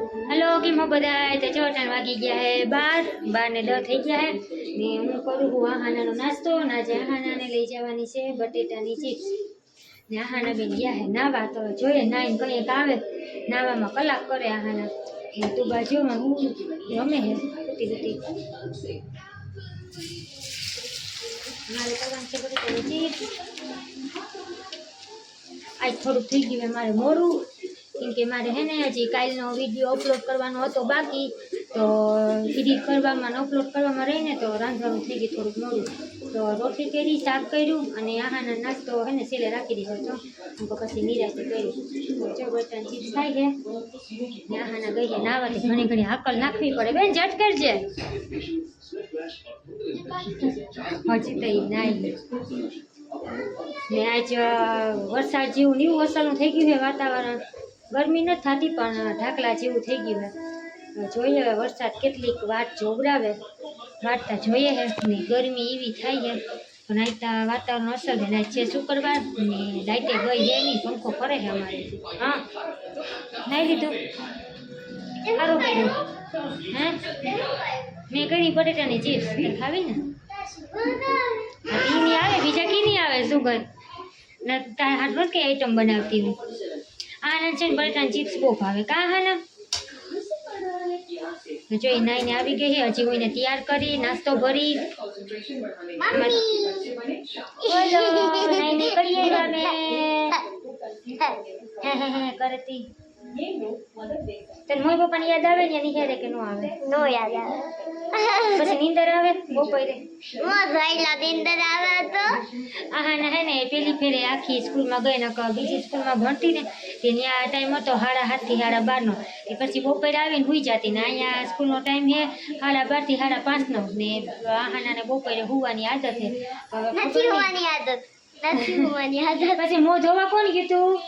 Hello, કેમ બધા? તો ચોટણ વાગી ગયા હે, બાર. બાર ને દસ થઈ ગયા હે. ને હું કરું છું આહાનાનો નાસ્તો. નાજે આહાનાને લઈ જવાની છે બટેટાની ચિપ્સ. ને આહાના બેન ગયા હે નાવા, તો જોઈએ નાઈને કંઈક આવે. નાવામાં કલાક કરે આહાના એ તું બાજુમાં હું રમે હે. બધી બધી મારે કરવાનું છે બટેટાની ચિપ્સ. આજ થોડુંક થઈ ગયું મારે મોડું કેમ કે મારે હે ને હજી કાલનો વીડિયો અપલોડ કરવાનો હતો બાકી, તો એડિટ કરવામાં અપલોડ કરવામાં રહીને તો રાંધવાનું થઈ ગયું થોડુંક મોડું. તો રોટલી કરી, શાક કર્યું અને આહાના નાસ્તો હે ને સેલે રાખી દીધો તો પછી નિરાશી કર્યું જો ચીપ્સ થાય છે. ને આહાના ગઈ છે. નાવાથી ઘણી ઘણી હાકલ નાખવી પડે. બેન જટ કરજે. હજી તો નાઈ. ને આજ વરસાદ જેવું નીવું અસરનું થઈ ગયું છે વાતાવરણ. ગરમી નથી થતી પણ ઢાકલા જેવું થઈ ગયું છે. જોઈએ હવે વરસાદ કેટલીક વાટ જોવડાવે. વાટતા જોઈએ હે ગરમી એવી થાય છે પણ આટલા વાતાવરણ અસર ને છે શુક્રવાર ને લાઇટે ગઈ છે નહીં પંખો ફરે છે અમારે. હા નાઈ લીધું. સારું કર્યું. હે? મેં ઘણી બટેટાની ચીપ્સ ખાવી ને. હા, આવે બીજા કીની આવે શું ને તાર હાથ કઈ આઈટમ બનાવતી હું આના છે ને બટાટાની ચિપ્સ બહુ ભાવે. કા હાના જો એ નાઈને આવી ગઈ છે હજી કોઈને તૈયાર કરી નાસ્તો ભરી. બોલો નાઈને કરી આવ્યા અમે હે હે હે કરતી. તને મમ્મી પપ્પાને યાદ આવે ને એની હેરે કે નો આવે? નો યાદ આવે. પછી નીંદર આવે? બપોરે મો ગઈલા નીંદર આવે તો? આહા ને હે ને પેલી ફેરે આખી સ્કૂલમાં ગઈ ને ક- બીજી સ્કૂલમાં ભણતી ને તે ત્યાં ટાઈમ હતો હાડા હાથથી હાડા બાર નો. એ પછી બપોરે આવીને હુઈ જતી ને અહીંયા સ્કૂલનો ટાઈમ હે હાડા બારથી હાડા પાંચ નો. ને આહાના ને બપોરે હુવાની આદત છે. નથી હુવાની આદત. નથી હુવાની આદત. પછી મો ધોવા કોણ કીધું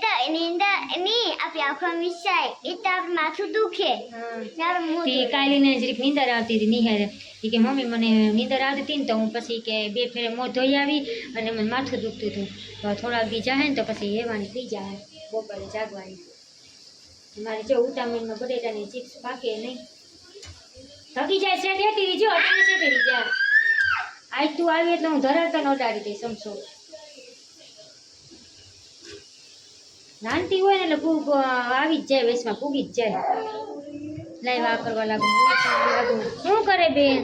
તો નીંદરની આપણી મિસાય એ તો આપણું માથું દુખે તે. કાલીને જરીક નીંદર આવતી હતી નિહારે કે મમ્મી મને નીંદર આવતી હતી ને તો હું પછી કે બે ફેરે મોં ધોઈ આવી અને મને માથું દુખતું હતું તો થોડા દી જાય ને તો પછી હેવાની થઈ જાય બપોરે જાગવાની મારે જો ઉતામણીમાં બટેટાની ચિપ્સ પાકે નહીં થકી જાય છે દેતી રહી જો અટાણે છે તેરી આજ તું આવી એટલે હું ધરાવતા નોડાડી દઈશ સમસો નાનતી હોય ને એટલે ભૂખ આવી જ જાય વેસમાં પૂગી જ જાય. લાઈવ આ કરવા લાગુ શું કરે બેન?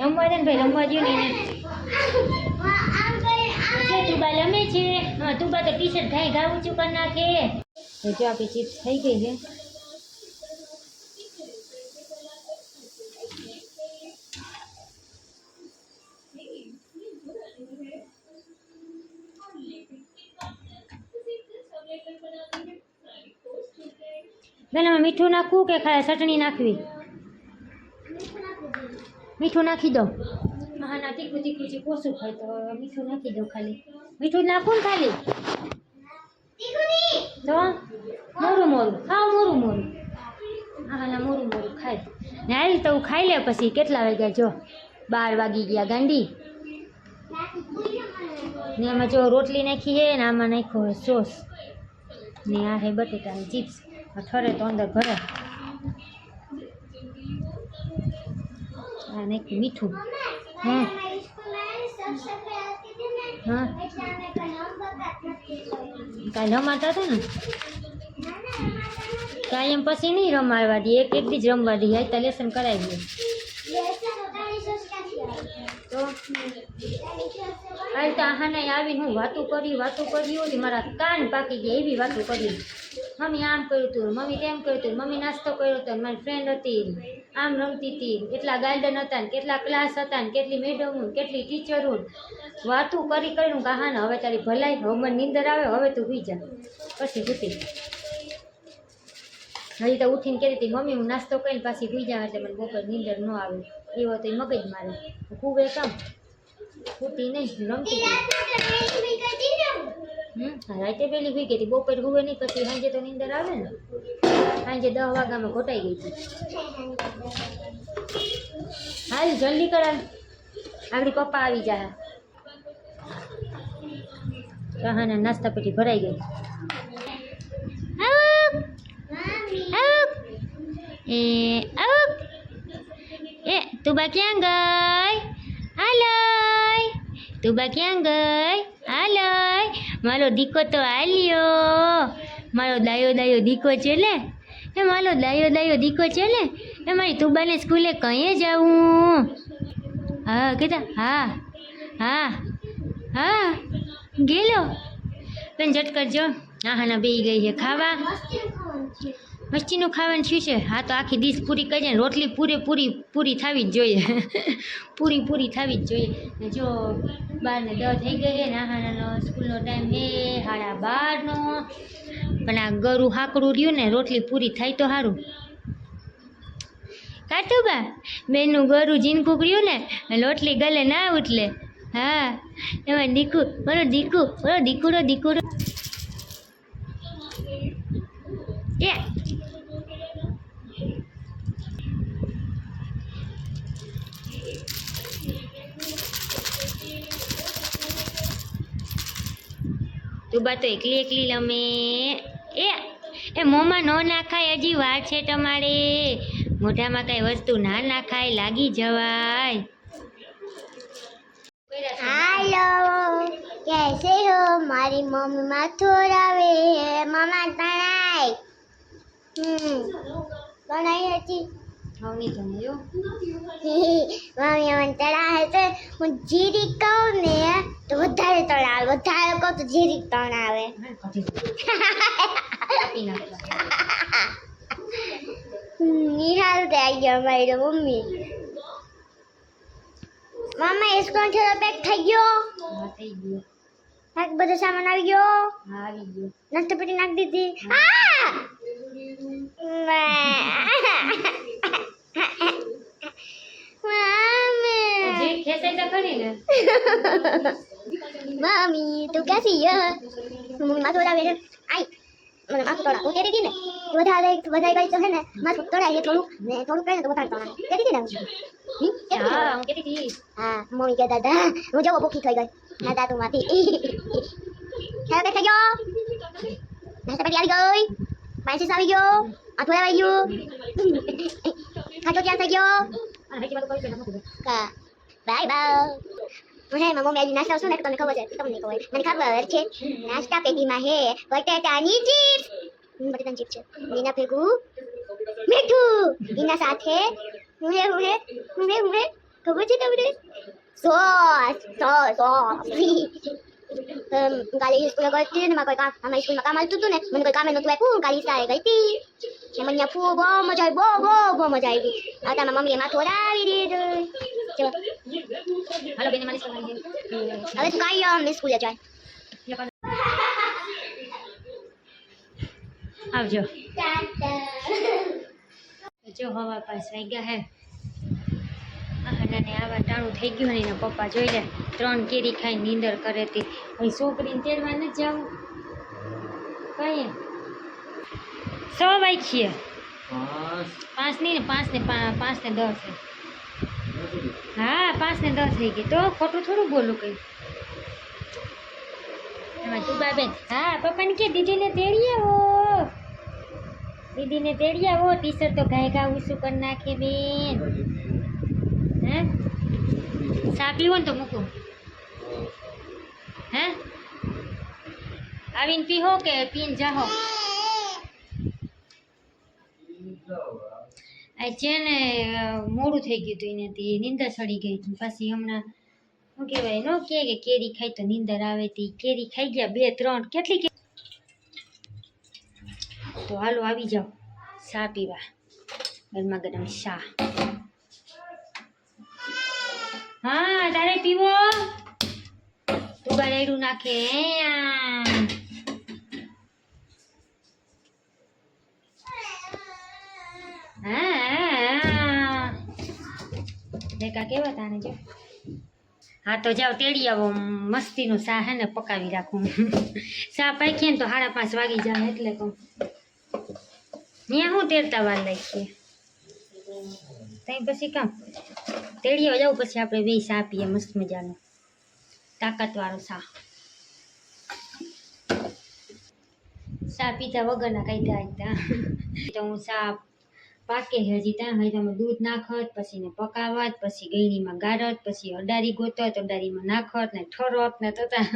રમવા દે ને ભાઈ રમવા દો ને એને. હા, આમ કરી, આમ. જો તું બા રમે છે. હા તું બા તો ટી શર્ટ ગાય ઘા ઊંચું કરી નાખે. જો આપણી ચિપ્સ થઈ ગઈ છે. બેન આમાં મીઠું નાખવું કે ખાલી ચટણી નાખવી? મીઠું નાખી દો. હા ના તીખું તીખું છે કોસું ખાય તો મીઠું નાખી દો ખાલી. મીઠું જ નાખવું ને ખાલી? તો? મોરું મોરું. ખાવ મોરું મોરું. હા ના મોરું મોરું ખાય. ને હાલ તો હું ખાઈ લે પછી કેટલા વાગ્યા જો? બાર વાગી ગયા ગાંડી. ને એમાં જો રોટલી નાખી છે ને આમાં નાખ્યો સોસ. ને આ હે બટેટાની ચિપ્સ. ઠરે તો અંદર આ નાખ્યું મીઠું. હા. અમે કઈ રમાતા હતા ને. કાંઈ એમ પછી નહીં રમાડવા દે. એક એક જ રમવા દે. તો લેસન કરાવી દે. લેસન ઉતારી સોસ ક્યાંથી આવી? તો? હાલ તો આહાને આવીને હું વાતું કરી વાતું કરી હતી મારા કાન પાકી ગયા, એવી વાતું કરી. મમ્મી આમ કર્યું હતું મમ્મી તેમ કર્યું હતું મમ્મી નાસ્તો કર્યો હતો મારી ફ્રેન્ડ હતી આમ રમતી હતી કેટલા ગાર્ડન હતા ને કેટલા ક્લાસ હતા ને કેટલી મેડમો કેટલી ટીચરો વાતું કરી કરીને કહાને હવે તારી ભલાઈ, હવે નિંદર આવે, હવે તું સુઈ જા. પછી ઉઠી હજી તો ઉઠીને કહેતી હતી, મમ્મી, હું નાસ્તો કરીને પાછી સુઈ જાઉં એટલે મને બપોર નીંદર ન આવે. એવો તો મગજ મારે. ખૂબ એકમ ખૂટી નહીં રમતી હમ રાતે પેલી ભી ગઈ હતી બપોર હુવે નહીં, પછી સાંજે તો નીંદર આવે ને. સાંજે દસ વાગ્યામાં ઘોટાઈ ગઈ હતી. હાલ જલ્દી કરા, આપણી પપ્પા આવી જાય કહાના નાસ્તા પેટી ભરાઈ ગઈ. એ આવક એ, તું બા ક્યાં ગઈ? હાલય. તું બા ક્યાં ગઈ? હાલય. મારો દીકો તો આલ્યો. મારો દાયો દાયો દીકો છે લે. એ મારો દાયો દાયો દીકો છે લે. એ મારી તુબાને સ્કૂલે કંઈ જાવું હા, કીધા, હા હા હા, ગેલો. બેન, ઝટ કરજો. હા હા ના બે ગઈ છે ખાવા. મસ્તીનું ખાવાનું શું છે. હા, તો આખી ડીશ પૂરી કરીએ ને રોટલી પૂરેપૂરી પૂરી થવી જ જોઈએ. પૂરી પૂરી થવી જ જોઈએ. ને જો બારને દસ થઈ ગઈ છે નાહાનાનો સ્કૂલનો ટાઈમ હે સાડા બારનો. પણ આ ગરું હાકડું રહ્યું ને, રોટલી પૂરી થાય તો સારું કાતુબા, બેનનું ગરું જીનકુક રહ્યું ને રોટલી ગલે ના ઉઠલે હા, એમાં દીકુ મારો દીકુ મારો દીકુરો દીકુરો એ રૂબા તો એકલી એકલી રમે એ એ મોંમાં ન નાખાય હજી વાર છે તમારે મોઢામાં કાંઈ વસ્તુ ના નાખાય લાગી જવાય હાલો કેસે હો મારી મમ્મી માથું રાવે હે મામા તણાય હમ તણાઈ હતી ખાવની જમ્યો મમ્મી મને તળા હે તો હું જીરી કહું ને તો વધારે કહું તો જીરી તણાવે આવે. નિહાલ આવી ગયો મારી મમ્મી. મામા ઇસ્કોન છે પેક થઈ ગયો? હા થઈ ગયું. નાખ બધો સામાન આવી ગયો? હા આવી ગયું. નાસ્તો પેટી નાખ દીધી. આ! જે મમ્મી. તો ખરી ને. મમ્મી તું કેસી હે મમ્મી માથું ઓલાવે છે આઈ મને માથું તોડા હું કહેતી હતી ને કે વધારે વધારે ગઈ તો છે ને માથું તોડાય થોડું ને થોડું કરે ને તો વધારે તોડાય કહેતી હતી ને હમ? કહેતી હતી ને? હા હું કહેતી હતી હા મમ્મી કહેતા હતા હું જવો ભૂખી થઈ ગઈ ના દાદુમાંથી હેલો બેઠ થઈ ગયો નાસ્તા પેટી આવી ગઈ પાયસીસ આવી ગયો આથોડા આવી ગયું ખાટો ચાર થઈ ગયો આ હજી બધું કરી છે કા બાય બાય હું મમ્મી આજે નાસ્તા ને તમને ખબર છે? તમને મને ખબર છે, નાસ્તા પેટીમાં હે બટેટાની ચિપ્સ. બટેટાની ચિપ્સ છે. એના ભેગું સાથે હું હે, હું સોસ સોસ સોસ. કાલે સ્કૂલે ગઈ હતી ને કામ, અમારી સ્કૂલમાં કામ આવતું હતું ને, મને કોઈ કામે નહોતું આપ્યું. કાલે સારે ગઈ હતી. મને ત્યાં ફૂ બહુ મજા આવી, બહુ બહુ બહુ મજા આવી. આ તારા મમ્મીએ માથું ઓડાવી દીધું. ચલો હાલો બેને મારી સ્કૂલ આવી હવે તું કાંઈ અમને સ્કૂલે જાય આવજો જો હવા પાસ વાગ્યા હે આહાને આવા ટાણું થઈ ગયું ને એના પપ્પા જોઈ લે ત્રણ કેરી ખાઈ નીંદર કરે તી. અહીં છોકરીને તેડવા ન જાવું કઈ? સો વાગ્યે પાંચ. નહીં ને પાંચ ને પા- પાંચ ને દસ. છે હા, પાંચ ને દસ થઈ ગઈ. તો ખોટું થોડું બોલું કઈ? એમાં તું બેન હા, પપ્પાને કે, દીદીને તેડી આવો. દીદીને તેડી આવો. ટીચર તો ઘાય ઘા ઊંચું કરી નાખે બેન. હે? ચા પીવો ને તો મૂકું. હે? આવીને પીહો કે પીને જાહો. આ છે ને મોડું થઈ ગયું હતું એનાથી નિંદર ચડી ગઈ હતી. પાછી હમણાં, શું કહેવાય, નો કહે કે કેરી ખાઈ તો નીંદર આવે તી કેરી ખાઈ ગયા બે, ત્રણ, કેટલી કે તો હાલો આવી જાઓ. ચા પીવા. ગરમા ગરમ ચા. હા, તારે પીવો? તું ગળેડું નાખે આમ. હા દેખા કેવા તાને જો? હા, તો જાઓ, તેડી આવો મસ્તીનું શા હે ને પકાવી રાખું. શા પાકીએ ને તો સાડા પાંચ વાગી જાય એટલે કહું ત્યાં હું તેડતા વાર લાગીએ ત્યાં પછી કામ? તેડીઓ જાઉં પછી આપણે બે ચા પીએ મસ્ત મજાનો. તાકાતવાળો શા શા પીતા વગરના કાંઈ થાય તો. હું ચા પાકે છે હજી ત્યાં હજી તમે દૂધ નાખત, પછી ને પકાવત, પછી ગળણીમાં ગાળત પછી અડારી ગોતત, અડારીમાં નાખત, ને ઠરત, ને તતા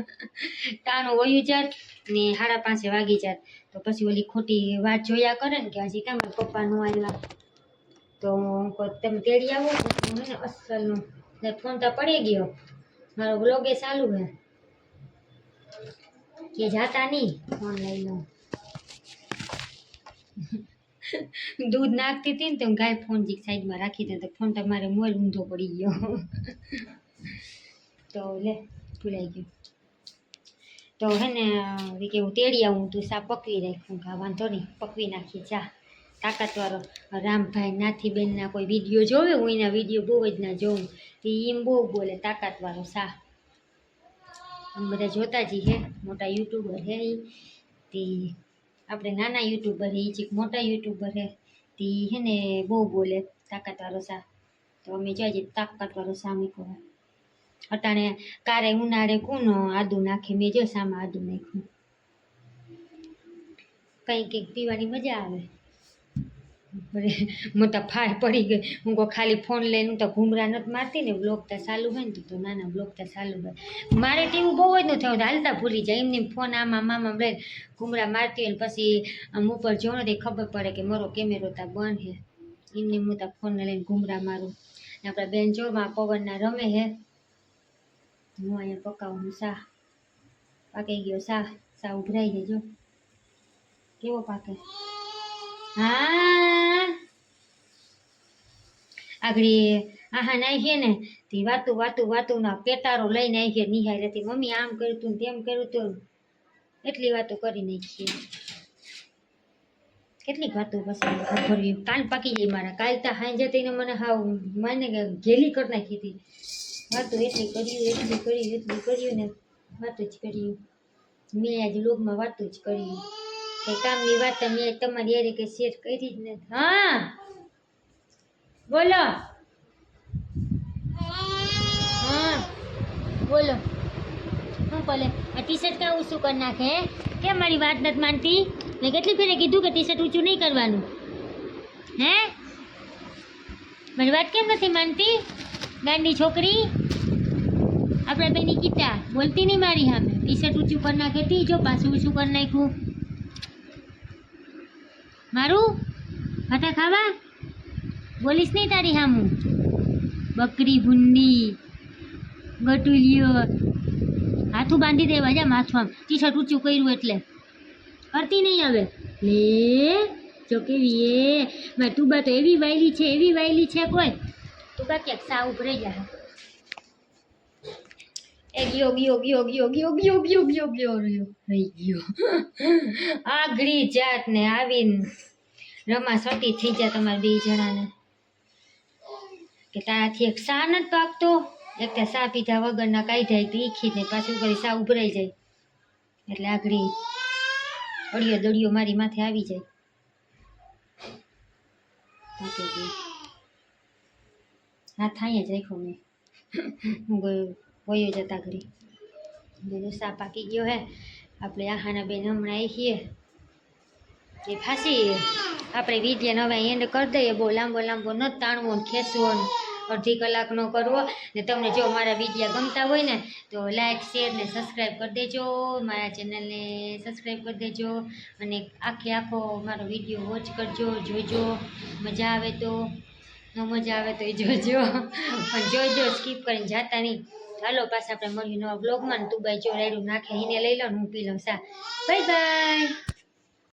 ટાણું વયું જાત, ને સાડા પાંચે વાગી જાત. તો પછી ઓલી ખોટી વાત જોયા કરે ને કે હજી કેમ પપ્પા નો આવ્યા તો હું તમે તેડી આવો. ને અસલનું ફોન તો પડી ગયો. મારો બ્લોગે ચાલુ હે. કે જાતા નહીં ફોન લઈ દૂધ નાખતી હતી ને તો ગાય ફોન જીક સાઈડમાં રાખી દે તો ફોન તમારે મોલ ઊંધો પડી ગયો. તો લે, ભૂલાઈ ગયું. તો હે ને કે હું તેડી આવું, તું સા પકવી રાખું કા વાંધો નહીં, પકવી નાખી ચા તાકાતવાળો રામભાઈ નાથીબેનના કોઈ વીડિયો જોવે? હું એના વીડિયો બહુ જ ના જોઉં. તે એમ બહુ બોલે, તાકાતવાળો સા બધા જોતા જ હે, મોટા યુટ્યુબર હે તે આપણે નાના યુટ્યુબર હે ચીક મોટા યુટ્યુબર હે, તે હે ને બહુ બોલે, તાકાતવાળો સા તો અમે જોઈએ, તાકાતવાળો સા મૂક્યો અટાણે કારે ઉનાળે કોનો આદુ નાખે, મેં જો સામાં આદુ નાખ્યું. કંઈ કંઈક પીવાની મજા આવે. બરે મોટા ફાય પડી ગઈ. હું કહું, ખાલી ફોન લઈને હું તો ઘૂમરા નથી મારતી ને બ્લોક તો ચાલુ હોય ને, તો તો નાના બ્લોક તો ચાલુ હોય. મારે તેવું બહુ જ ન થયું હાલતા ભૂલી જાય. એમને ફોન આમાં મામા લઈને ઘૂમરા મારતી હોય ને, પછી આમ ઉપર ને તો ખબર પડે કે મારો કેમેરો તા બંધ હે એમને હું તો ફોનને લઈને ઘૂમરા મારું. ને આપણા બેન જોરમાં પવનના રમે હે હું અહીંયા પકાવું શાહ પાકી ગયો શાહ શાહ ઉભરાઈ જજો કેવો પાકે? હા. આગળ, આહા નાખીએ ને. તે વાતું વાતું વાતું ના પેટારો લઈને આવીએ નિહાળ હતી મમ્મી આમ કર્યું તું તેમ કર્યું તું એટલી વાતો કરી નાખીએ. કેટલીક વાતો પછી ખબર કાન પાકી જાય મારા. કાલ તો હાંજે ને મને હાવ મને ઘેલી કરી નાખી હતી. વાતો એટલી કર્યું એટલી કર્યું એટલી કર્યું ને વાતો જ કર્યું. મેં આજ લોકમાં વાતો જ કરી. કામની વાત તમે તમારી યારે કઈ શેર કરી જ નથી. હા. બોલો. હા. બોલો. હું બોલે? આ ટી શર્ટ કાં ઊંચું કરી નાખે? કેમ મારી વાત નથી માનતી? મેં કેટલી ફેરે કીધું કે ટી શર્ટ ઊંચું નહીં કરવાનું. હે? મારી વાત કેમ નથી માનતી? ગાંડી છોકરી. આપણા બેની ગીતા. બોલતી નહીં મારી સામે. ટી શર્ટ ઊંચું કરી નાખે, ટી જો પાછું ઊંચું કરી નાખ્યું. મારું? ભાતા ખાવા? બોલીશ નહીં તારી હામું. બકરી, ભૂંડી, ગટુલિયો. હાથું બાંધી દેવા જા માથું આમ. ટી શર્ટ ઊંચું કર્યું એટલે. કરતી નહીં હવે. લે જો કેવી એ મારી તુબા તો એવી વાયલી છે, એવી વાયલી છે કોઈ. તુબા ક્યાંક સાવ ઉભરાઈ જાય એ ગયો ગયો ગયો ગયો ગયો ગયો ગયો ગયો ગયો, રહ્યો. રહી ગયો. આગળી જાત ને આવીને રમા સતી થઈ જાય તમારે બે જણાને. કે તારાથી એક સા નથી પાકતો એક તે સા પીધા વગરના કાઢ્યા તો ઈખી ને પાછું કરી સા ઉભરાઈ જાય. એટલે આગળી અડિયો દડિયો મારી માથે આવી જાય. હાથ અહીંયા જ રાખ્યો મેં. હું ગયો. વયો જતા ઘડી બીજું સા પાકી ગયો હે. આપણે આહાના બેન હમણાં આવી છીએ. એ ફાંસી આપણે વીડિયો હવે એન્ડ કરી દઈએ. બહુ લાંબો લાંબો ન તાણવો ને ખેંચવો ને અડધી કલાકનો કરવો. ને તમને જો મારા વિડીયા ગમતા હોય ને, તો લાઈક શેર ને સબસ્ક્રાઈબ કરી દેજો. મારા ચેનલને સબસ્ક્રાઈબ કરી દેજો. અને આખે આખો મારો વીડિયો વોચ કરજો, જોજો. મજા આવે તો ન મજા આવે તો એ જોજો. પણ જોજો સ્કીપ કરીને જાતા નહીં. ચાલો પાછા આપણે મળ્યું નવા બ્લોગમાં તું બાઈ જો રેડું નાખે, એને લઈ લો હું પી લઉં. સા બાય બાય.